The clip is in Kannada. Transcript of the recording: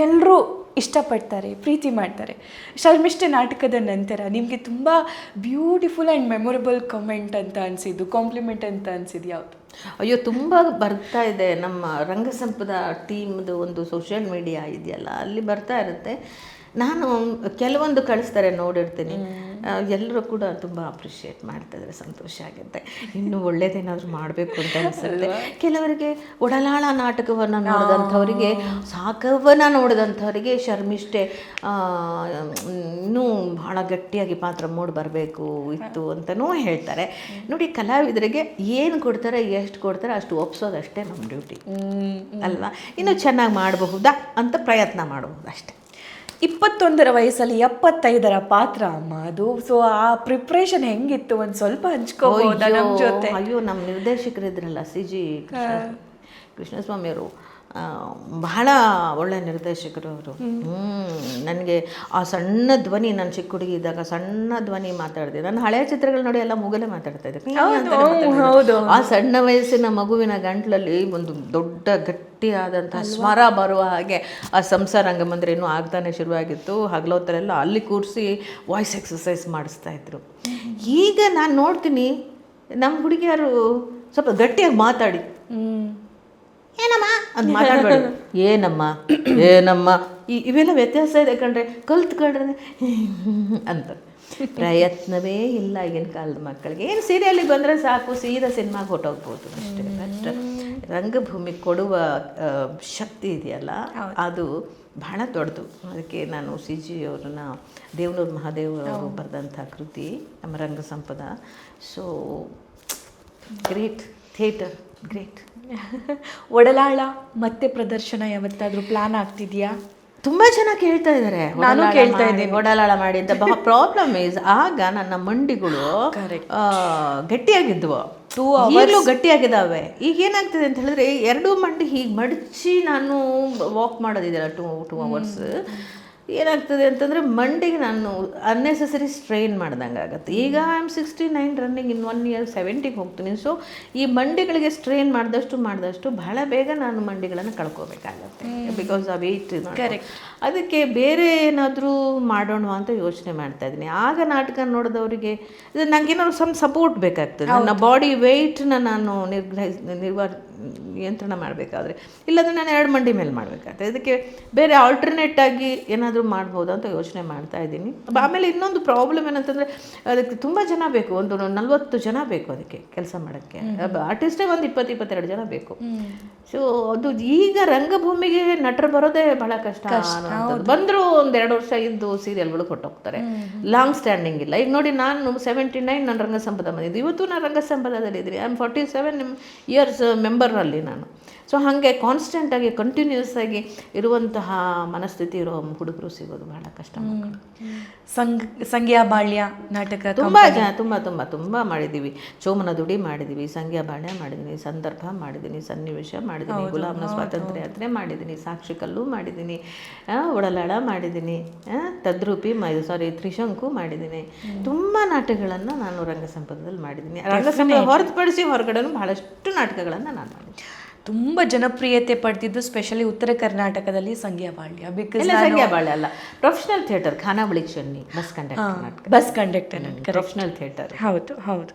ಎಲ್ಲರೂ ಇಷ್ಟಪಡ್ತಾರೆ, ಪ್ರೀತಿ ಮಾಡ್ತಾರೆ. ಶರ್ಮಿಷ್ಠೆ ನಾಟಕದ ನಂತರ ನಿಮಗೆ ತುಂಬ ಬ್ಯೂಟಿಫುಲ್ ಆ್ಯಂಡ್ ಮೆಮೊರಬಲ್ ಕಮೆಂಟ್ ಅಂತ ಅನಿಸಿದ್ದು ಕಾಂಪ್ಲಿಮೆಂಟ್ ಅಂತ ಅನಿಸಿದ್ದು ಯಾವುದು? ಅಯ್ಯೋ ತುಂಬ ಬರ್ತಾ ಇದೆ. ನಮ್ಮ ರಂಗಸಂಪದ ಟೀಮ್ದು ಒಂದು ಸೋಷಿಯಲ್ ಮೀಡಿಯಾ ಇದೆಯಲ್ಲ ಅಲ್ಲಿ ಬರ್ತಾ ಇರುತ್ತೆ. ನಾನು ಕೆಲವೊಂದು ಕಳಿಸ್ತಾರೆ ನೋಡಿರ್ತೀನಿ. ಎಲ್ಲರೂ ಕೂಡ ತುಂಬ ಅಪ್ರಿಷಿಯೇಟ್ ಮಾಡ್ತಾ ಇದ್ದಾರೆ ಸಂತೋಷ ಆಗುತ್ತೆ. ಇನ್ನೂ ಒಳ್ಳೇದೇನಾದರೂ ಮಾಡಬೇಕು ಅಂತ ಅನಿಸುತ್ತೆ. ಕೆಲವರಿಗೆ ಒಡಲಾಳ ನಾಟಕವನ್ನು ನೋಡಿದಂಥವರಿಗೆ ಸಾಕವ್ವನ ನೋಡಿದಂಥವರಿಗೆ ಶರ್ಮಿಷ್ಠೆ ಇನ್ನೂ ಭಾಳ ಗಟ್ಟಿಯಾಗಿ ಪಾತ್ರ ಮೂಡಿ ಬರಬೇಕು ಇತ್ತು ಅಂತಲೂ ಹೇಳ್ತಾರೆ. ನೋಡಿ ಕಲಾವಿದರಿಗೆ ಏನು ಕೊಡ್ತಾರೆ ಎಷ್ಟು ಕೊಡ್ತಾರೆ ಅಷ್ಟು ಒಪ್ಸೋದಷ್ಟೇ ನಮ್ಮ ಡ್ಯೂಟಿ ಅಲ್ವಾ? ಇನ್ನೂ ಚೆನ್ನಾಗಿ ಮಾಡಬಹುದಾ ಅಂತ ಪ್ರಯತ್ನ ಮಾಡಬಹುದು ಅಷ್ಟೇ. ಇಪ್ಪತ್ತೊಂದರ ವಯಸ್ಸಲ್ಲಿ ಎಪ್ಪತ್ತೈದರ ಪಾತ್ರ ಅಮ್ಮ ಅದು ಸೊ ಆ ಪ್ರಿಪ್ರೇಷನ್ ಹೆಂಗಿತ್ತು? ಒಂದು ಸ್ವಲ್ಪ ಹಂಚ್ಕೋಬಹುದು ನಮ್ಮ ಅಯ್ಯೋ, ಜೊತೆ? ಅಯ್ಯೋ ನಮ್ಮ ನಿರ್ದೇಶಕರಿದ್ರಲ್ಲ ಸಿ ಜಿ ಕೃಷ್ಣಸ್ವಾಮಿಯವರು. ಬಹಳ ಒಳ್ಳೆ ನಿರ್ದೇಶಕರು ಅವರು. ಹ್ಞೂ ನನಗೆ ಆ ಸಣ್ಣ ಧ್ವನಿ ನಾನು ಚಿಕ್ಕ ಹುಡುಗಿ ಇದ್ದಾಗ ಸಣ್ಣ ಧ್ವನಿ ಮಾತಾಡಿದೆ ನಾನು ಹಳೆಯ ಚಿತ್ರಗಳು ನೋಡಿ ಎಲ್ಲ ಮುಗಲೇ ಮಾತಾಡ್ತಾ ಇದ್ದೆ. ಆ ಸಣ್ಣ ವಯಸ್ಸಿನ ಮಗುವಿನ ಗಂಟ್ಲಲ್ಲಿ ಒಂದು ದೊಡ್ಡ ಗಟ್ಟಿಯಾದಂತಹ ಸ್ವರ ಬರುವ ಹಾಗೆ ಆ ಸಂಸಾರ ರಂಗಮಂದಿರ ಇನ್ನೂ ಆಗ್ತಾನೆ ಶುರುವಾಗಿತ್ತು. ಹಗಲೋತ್ತರೆಲ್ಲ ಅಲ್ಲಿ ಕೂರಿಸಿ ವಾಯ್ಸ್ ಎಕ್ಸಸೈಸ್ ಮಾಡಿಸ್ತಾ ಇದ್ರು. ಈಗ ನಾನು ನೋಡ್ತೀನಿ ನಮ್ಮ ಹುಡುಗಿಯರು ಸ್ವಲ್ಪ ಗಟ್ಟಿಯಾಗಿ ಮಾತಾಡಿ. ಏನಮ್ಮ? ಅಂತ ಮಾತಾಡ್ಬೇಡ. ಏನಮ್ಮ? ಏನಮ್ಮ? ಈ- ಇವೆಲ್ಲ ವ್ಯತ್ಯಾಸ ಇದೆ ಕಣ್ರೆ ಕಲ್ತ್ಕೊಂಡ್ರೆ ಅಂತ. ಪ್ರಯತ್ನವೇ ಇಲ್ಲ ಈಗಿನ ಕಾಲದ ಮಕ್ಕಳಿಗೆ. ಏನು ಸೀರಿಯಲಿಗೆ ಬಂದರೆ ಸಾಕು ಸೀದಾ ಸಿನಿಮಾಗೆ ಹೊಟ್ಟೋಗ್ಬೋದು ಅಷ್ಟೇ. ಬಟ್ ರಂಗಭೂಮಿ ಕೊಡುವ ಶಕ್ತಿ ಇದೆಯಲ್ಲ ಅದು ಬಹಳ ದೊಡ್ಡದು. ಅದಕ್ಕೆ ನಾನು ಸಿ ಜಿ ಅವ್ರನ್ನ ದೇವನೂರು ಮಹಾದೇವ್ ಅವರು ಬರೆದಂಥ ಕೃತಿ ನಮ್ಮ Ranga Sampada so great theatre. Great. Odalala ಮತ್ತೆ ಪ್ರದರ್ಶನ ಯಾವತ್ತಾದ್ರೂ ಪ್ಲಾನ್ ಆಗ್ತಿದ್ಯಾ? ತುಂಬಾ ಜನ ಕೇಳ್ತಾ ಇದ್ದಾರೆ ನಾನು ಕೇಳ್ತಾ ಇದ್ದೀನಿ. ಒಡಲಾಳ ಮಾಡಿ ಅಂತ. ಪ್ರಾಬ್ಲಮ್ ಇಸ್ ಆಗ ನನ್ನ ಮಂಡಿಗಳು ಗಟ್ಟಿಯಾಗಿದ್ವು. ಟೂ ಅವರ್ಸ್ ಗಟ್ಟಿಯಾಗಿದ್ದಾವೆ ಈಗ ಏನಾಗ್ತದೆ ಅಂತ ಹೇಳಿದ್ರೆ ಎರಡು ಮಂಡಿ ಹೀಗೆ ಮಡಚಿ ನಾನು ವಾಕ್ ಮಾಡೋದಿದೆಯಲ್ಲ ಟೂ ಟೂ ಅವರ್ಸ್ ಏನಾಗ್ತದೆ ಅಂತಂದರೆ ಮಂಡಿಗೆ ನಾನು ಅನ್ನೆಸೆಸರಿ ಸ್ಟ್ರೈನ್ ಮಾಡ್ದಂಗೆ ಆಗುತ್ತೆ. ಈಗ I am sixty nine running in one year ಸೆವೆಂಟಿಗೆ ಹೋಗ್ತೀನಿ. ಸೊ ಈ ಮಂಡಿಗಳಿಗೆ ಸ್ಟ್ರೈನ್ ಮಾಡಿದಷ್ಟು ಮಾಡಿದಷ್ಟು ಬಹಳ ಬೇಗ ನಾನು ಮಂಡಿಗಳನ್ನು ಕಳ್ಕೋಬೇಕಾಗತ್ತೆ. ಬಿಕಾಸ್ ಆ ವೆಯ್ಟ್ ಅದಕ್ಕೆ ಬೇರೆ ಏನಾದರೂ ಮಾಡೋಣ ಅಂತ ಯೋಚನೆ ಮಾಡ್ತಾ ಇದ್ದೀನಿ. ಆಗ ನಾಟಕ ನೋಡಿದವರಿಗೆ ಇದು ನನಗೇನಾದ್ರು ಸಮ್ ಸಪೋರ್ಟ್ ಬೇಕಾಗ್ತದೆ. ನನ್ನ ಬಾಡಿ ವೆಯ್ಟ್ನ ನಾನು ನಿರ್ಗ್ರಹಿಸ್ ನಿರ್ವ ನಿಯಂತ್ರಣ ಮಾಡಬೇಕಾದ್ರೆ ಇಲ್ಲಾಂದ್ರೆ ನಾನು ಎರಡು ಮಂಡಿ ಮೇಲೆ ಮಾಡಬೇಕಾಗ್ತದೆ. ಇದಕ್ಕೆ ಬೇರೆ ಆಲ್ಟರ್ನೇಟ್ ಆಗಿ ಏನಾದರೂ ಮಾಡ್ಬೋದು ಅಂತ ಯೋಚನೆ ಮಾಡ್ತಾ ಇದ್ದೀನಿ. ಆಮೇಲೆ ಇನ್ನೊಂದು ಪ್ರಾಬ್ಲಮ್ ಏನಂತಂದರೆ ಅದಕ್ಕೆ ತುಂಬ ಜನ ಬೇಕು ಒಂದು ನಲ್ವತ್ತು ಜನ ಬೇಕು ಅದಕ್ಕೆ ಕೆಲಸ ಮಾಡೋಕ್ಕೆ. ಆರ್ಟಿಸ್ಟೇ ಒಂದು ಇಪ್ಪತ್ತು ಇಪ್ಪತ್ತೆರಡು ಜನ ಬೇಕು. ಸೊ ಅದು ಈಗ ರಂಗಭೂಮಿಗೆ ನಟರು ಬರೋದೇ ಬಹಳ ಕಷ್ಟ ಬಂದರೂ ಒಂದು ಎರಡು ವರ್ಷ ಇದ್ದು ಸೀರಿಯಲ್ಗಳು ಕೊಟ್ಟೋಗ್ತಾರೆ. ಲಾಂಗ್ ಸ್ಟ್ಯಾಂಡಿಂಗ್ ಇಲ್ಲ. ಈಗ ನೋಡಿ ನಾನು ಸೆವೆಂಟಿ ನೈನ್ ನಾನು ರಂಗಸಂಪದ ಬಂದಿದ್ದು ಇವತ್ತು ನಾನು ರಂಗ ಇದ್ದೀನಿ. I am forty seven years ಮೆಂಬರಲ್ಲಿ ನಾನು. ಸೊ ಹಾಗೆ ಕಾನ್ಸ್ಟೆಂಟಾಗಿ ಕಂಟಿನ್ಯೂಸ್ ಆಗಿ ಇರುವಂತಹ ಮನಸ್ಥಿತಿ ಇರೋ ಹುಡುಗರು ಸಿಗೋದು ಬಹಳ ಕಷ್ಟ ಮಕ್ಕಳು. ಸಂಗ್ ಸಂಗ್ಯಾ ಬಾಳ್ಯ ನಾಟಕ ತುಂಬ ತುಂಬ ತುಂಬ ತುಂಬ ಮಾಡಿದ್ದೀವಿ ಚೋಮನ ದುಡಿ ಮಾಡಿದ್ದೀವಿ ಸಂಘ್ಯಾ ಬಾಳ್ಯ ಮಾಡಿದ್ದೀನಿ ಸಂದರ್ಭ ಮಾಡಿದ್ದೀನಿ ಸನ್ನಿವೇಶ ಮಾಡಿದ್ದೀನಿ ಗುಲಾಮನ ಸ್ವಾತಂತ್ರ್ಯ ಯಾತ್ರೆ ಮಾಡಿದ್ದೀನಿ ಸಾಕ್ಷಿ ಕಲ್ಲು ಮಾಡಿದ್ದೀನಿ ಒಡಲಾಳ ಮಾಡಿದ್ದೀನಿ ತದ್ರೂಪಿ ಸಾರಿ ತ್ರಿಶಂಕು ಮಾಡಿದ್ದೀನಿ ತುಂಬ ನಾಟಕಗಳನ್ನು ನಾನು ರಂಗ ಸಂಪದದಲ್ಲಿ ಮಾಡಿದ್ದೀನಿ ರಂಗಸಂಪದ ಹೊರತುಪಡಿಸಿ ಹೊರಗಡೆನೂ ಬಹಳಷ್ಟು ನಾಟಕಗಳನ್ನು ನಾನು ಮಾಡಿದ್ದೀನಿ ತುಂಬ ಜನಪ್ರಿಯತೆ ಪಡೆದಿದ್ದು ಸ್ಪೆಷಲಿ ಉತ್ತರ ಕರ್ನಾಟಕದಲ್ಲಿ ಸಂಗ್ಯಾ ಬಾಳ್ಯ ಬಿಕಾಸ್ ಸಂಗ್ಯಾಬಾಳ್ಯ ಸಂಗ್ಯಾ ಬಾಳ್ಯ ಅಲ್ಲ. ಪ್ರೊಫೆಷನಲ್ ಥಿಯೇಟರ್ ಖಾನಾವಳಿ Chenni bus conductor bus conductor professional theatre ಹೌದು ಹೌದು.